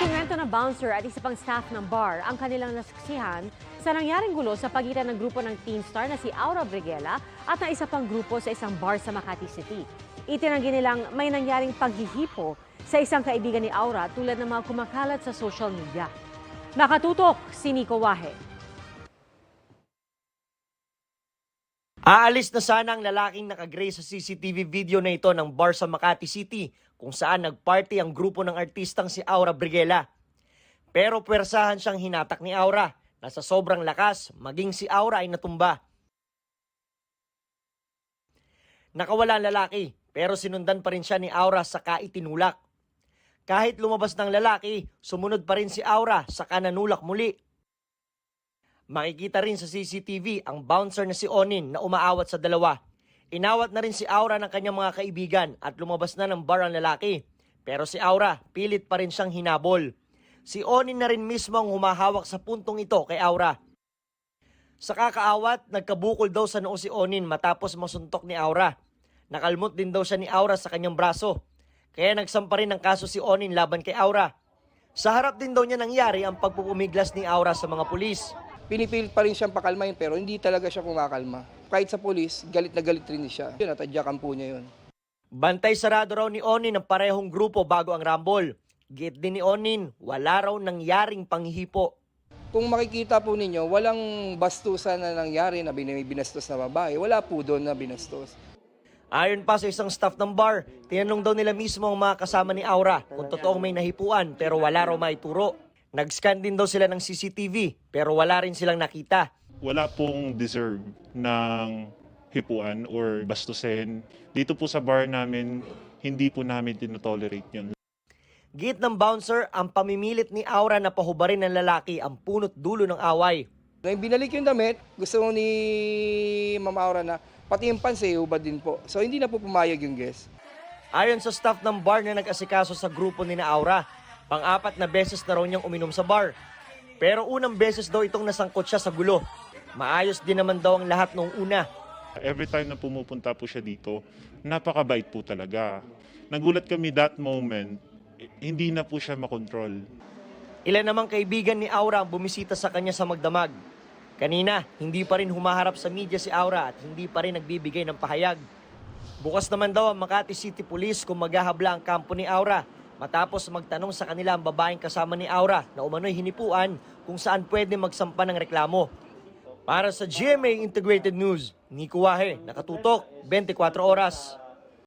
Ikinwento ng bouncer at isa pang staff ng bar ang kanilang nasaksihan sa nangyaring gulo sa pagitan ng grupo ng Teen Star na si Aura Briguela at ng isa pang grupo sa isang bar sa Makati City. Itinanggi nilang may nangyaring paghihipo sa isang kaibigan ni Aura tulad ng mga kumakalat sa social media. Nakatutok si Nico Wahe. Aalis na sana ang lalaking nakagray sa CCTV video na ito ng bar sa Makati City kung saan nagparty ang grupo ng artistang si Aura Briguela. Pero pwersahan siyang hinatak ni Aura na sa sobrang lakas, maging si Aura ay natumba. Nakawala ang lalaki pero sinundan pa rin siya ni Aura sa kaitinulak. Kahit lumabas ng lalaki, sumunod pa rin si Aura sa kananulak muli. Makikita rin sa CCTV ang bouncer na si Onin na umaawat sa dalawa. Inawat na rin si Aura ng kanyang mga kaibigan at lumabas na ng bar ang lalaki. Pero si Aura, pilit pa rin siyang hinabol. Si Onin na rin mismo ang humahawak sa puntong ito kay Aura. Sa kakaawat, nagkabukol daw sa noo si Onin matapos masuntok ni Aura. Nakalmot din daw siya ni Aura sa kanyang braso. Kaya nagsampa rin ng kaso si Onin laban kay Aura. Sa harap din daw niya nangyari ang pagpupumiglas ni Aura sa mga pulis. Pinipilit pa rin siyang pakalmahin pero hindi talaga siya kumakalma. Kahit sa polis, galit na galit rin siya. Yun, natadyakan po niya yun. Bantay sarado raw ni Onin ang parehong grupo bago ang Rumble. Git din ni Onin, wala raw nangyaring panghihipo. Kung makikita po ninyo, walang bastusan na nangyari na bin- binastos na babae. Wala po doon na binastos. Ayon pa sa isang staff ng bar, tinanong daw nila mismo ang mga kasama ni Aura kung totoong may nahipuan pero wala raw maituro. Nag-scan din daw sila ng CCTV pero wala rin silang nakita. wala pong deserve ng hipuan or bastusin. Dito po sa bar namin, hindi po namin tinotolerate yun. Git ng bouncer, ang pamimilit ni Aura na pahubarin ng lalaki ang punot dulo ng away. Nang binalik yung damit, gusto ni Mama Aura na pati yung pants eh, ubad din po. So hindi na po pumayag yung guest. Ayon sa staff ng bar na nag-asikaso sa grupo ni na Aura, pang-apat na beses na raw niyang uminom sa bar. Pero unang beses daw itong nasangkot siya sa gulo. Maayos din naman daw ang lahat noong una. Every time na pumupunta po siya dito, napakabait po talaga. Nagulat kami that moment, hindi na po siya makontrol. Ilan namang kaibigan ni Aura ang bumisita sa kanya sa magdamag. Kanina, hindi pa rin humaharap sa media si Aura at hindi pa rin nagbibigay ng pahayag. Bukas naman daw ang Makati City Police kung maghahabla ang kampo ni Aura matapos magtanong sa kanila ang babaeng kasama ni Aura na umano'y hinipuan kung saan pwede magsampa ng reklamo. Para sa GMA Integrated News, Nico Wahe, nakatutok, 24 oras.